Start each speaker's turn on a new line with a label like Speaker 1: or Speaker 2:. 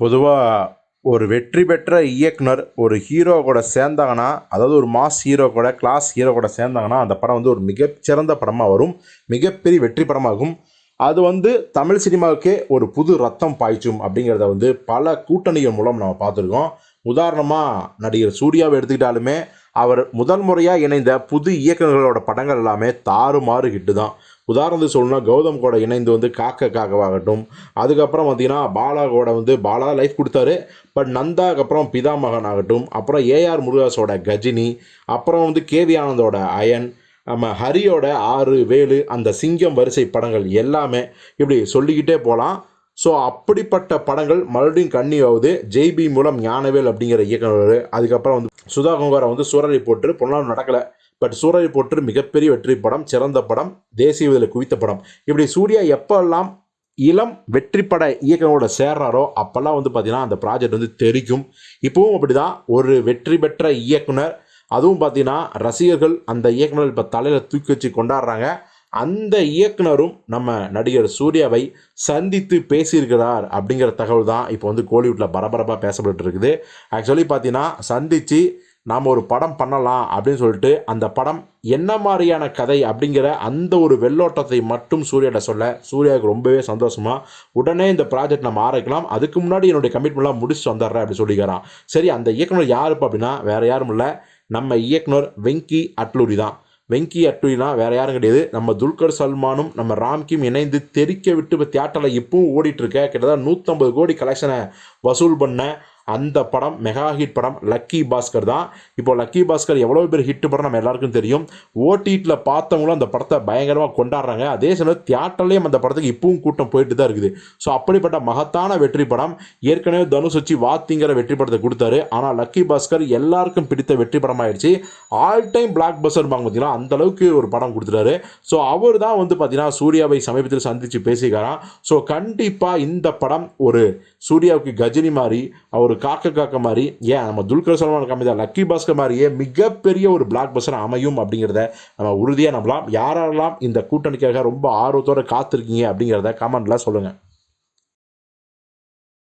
Speaker 1: பொதுவாக ஒரு வெற்றி பெற்ற இயக்குனர் ஒரு ஹீரோ கூட சேர்ந்தாங்கன்னா அதாவது ஒரு மாஸ் ஹீரோ கூட கிளாஸ் ஹீரோ கூட சேர்ந்தாங்கன்னா அந்த படம் வந்து ஒரு மிகச்சிறந்த படமாக வரும் மிகப்பெரிய வெற்றி படமாகும். அது வந்து தமிழ் சினிமாவுக்கே ஒரு புது ரத்தம் பாய்ச்சும் அப்படிங்கிறத வந்து பல கூட்டணிகள் மூலம் நம்ம பார்த்துருக்கோம். உதாரணமாக நடிகர் சூர்யாவை எடுத்துக்கிட்டாலுமே அவர் முதல் முறையாக இணைந்த புது இயக்கங்களோட படங்கள் எல்லாமே தாறுமாறு ஹிட்டு தான். உதாரணத்துக்கு சொல்லணும்னா கௌதம் கூட இணைந்து வந்து காக்க காக்கவாகட்டும் அதுக்கப்புறம் பார்த்தீங்கன்னா பாலா கூட வந்து பாலா லைஃப் கொடுத்தாரு. பட் நந்தாக்கு அப்புறம் பிதாமகன் ஆகட்டும் அப்புறம் ஏஆர் முருகாஸோட கஜினி அப்புறம் வந்து கேவி ஆனந்தோட அயன் நம்ம ஹரியோட ஆறு வேலு அந்த சிங்கம் வரிசை படங்கள் எல்லாமே இப்படி சொல்லிக்கிட்டே போகலாம். ஸோ அப்படிப்பட்ட படங்கள் மறுபடியும் கண்ணியாவது ஜெய்பி மூலம் ஞானவேல் அப்படிங்கிற இயக்குனர் அதுக்கப்புறம் வந்து சுதா கொங்காரா வந்து சூரரை போட்டு பொன்னாலும் நடக்கலை. பட் சூரரை போட்டு மிகப்பெரிய வெற்றி படம் சிறந்த படம் தேசிய விதில் குவித்த படம். இப்படி சூர்யா எப்பெல்லாம் இளம் வெற்றி பட இயக்கங்களோட சேர்றாரோ அப்போல்லாம் வந்து பார்த்தீங்கன்னா அந்த ப்ராஜெக்ட் வந்து தெரிக்கும். இப்போவும் அப்படி தான் ஒரு வெற்றி பெற்ற இயக்குனர் அதுவும் பார்த்தீங்கன்னா ரசிகர்கள் அந்த இயக்குனர் இப்போ தலையில் தூக்கி வச்சு கொண்டாடுறாங்க. அந்த இயக்குனரும் நம்ம நடிகர் சூர்யாவை சந்தித்து பேசியிருக்கிறார் அப்படிங்கிற தகவல் தான் இப்போ வந்து கோலிவுட்டில் பரபரப்பாக பேசப்பட்டு இருக்குது ஆக்சுவலி பார்த்தீங்கன்னா சந்தித்து நாம் ஒரு படம் பண்ணலாம் அப்படின்னு சொல்லிட்டு அந்த படம் என்ன மாதிரியான கதை அப்படிங்கிற அந்த ஒரு வெள்ளோட்டத்தை மட்டும் சூர்யாட்ட சொல்ல சூர்யாவுக்கு ரொம்பவே சந்தோஷமா உடனே இந்த ப்ராஜெக்ட் நம்ம ஆரம்பிக்கலாம். அதுக்கு முன்னாடி என்னுடைய கமிட்மெண்ட்லாம் முடிச்சுட்டு வந்துடுறேன் அப்படின்னு சொல்லிக்கிறான். சரி அந்த இயக்குனர் யாருப்பா அப்படின்னா வேற யாரும் இல்லை. நம்ம இயக்குனர் வெங்கி அட்லூரி தான். வெங்கி அட்டுனா வேற யாரும் கிடையாது. நம்ம துல்கர் சல்மானும் நம்ம ராம்கியும் இணைந்து தெறிக்க விட்டு இப்போ தியேட்டரில் இப்பவும் ஓடிட்டு இருக்க கிட்டத்தட்ட நூற்றம்பது கோடி கலெக்ஷனை வசூல் பண்ண அந்த படம் மெகா ஹிட் படம் லக்கி பாஸ்கர் தான். இப்போ லக்கி பாஸ்கர் எவ்வளோ பேர் ஹிட் படம் நம்ம எல்லாருக்கும் தெரியும். ஓடிடியில் பார்த்தவங்களும் அந்த படத்தை பயங்கரமாக கொண்டாடுறாங்க. அதே சமயம் தியேட்டர்லேயும் அந்த படத்துக்கு இப்பவும் கூட்டம் போயிட்டு தான் இருக்குது. ஸோ அப்படிப்பட்ட மகத்தான வெற்றி படம். ஏற்கனவே தனுஷ் வச்சு வாத்திங்கிற வெற்றி படத்தை கொடுத்தாரு. ஆனால் லக்கி பாஸ்கர் எல்லாருக்கும் பிடித்த வெற்றி படமாயிடுச்சு. ஆல் டைம் பிளாக் பஸ்டர் பார்த்தீங்கன்னா அந்த அளவுக்கு ஒரு படம் கொடுத்துட்டாரு. ஸோ அவர் தான் வந்து பார்த்தீங்கன்னா சூர்யாவை சமீபத்தில் சந்தித்து பேசிக்கிறாராம் ஸோ கண்டிப்பாக இந்த படம் ஒரு சூர்யாவுக்கு கஜினி மாதிரி அவர் காக்க காக்க மாதிரி ஏன் நம்ம துல்கர் சல்மான் கம்மி லக்கி பாஸ்கர் மாதிரியே மிகப்பெரிய ஒரு பிளாக் பஸ்டர் அமையும் அப்படிங்கிறத நம்ம உறுதியாக நம்பலாம். யாரெல்லாம் இந்த கூட்டணிக்காக ரொம்ப ஆர்வத்தோட காத்திருக்கீங்க அப்படிங்கிறத கமெண்ட்டில் சொல்லுங்கள்